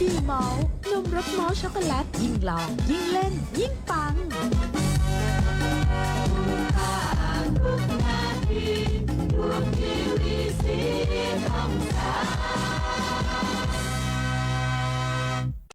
ดีมอลต์นมรสมอลช็อกโกแลต ยิ่งลอง ยิ่งเล่น ยิ่งปังไ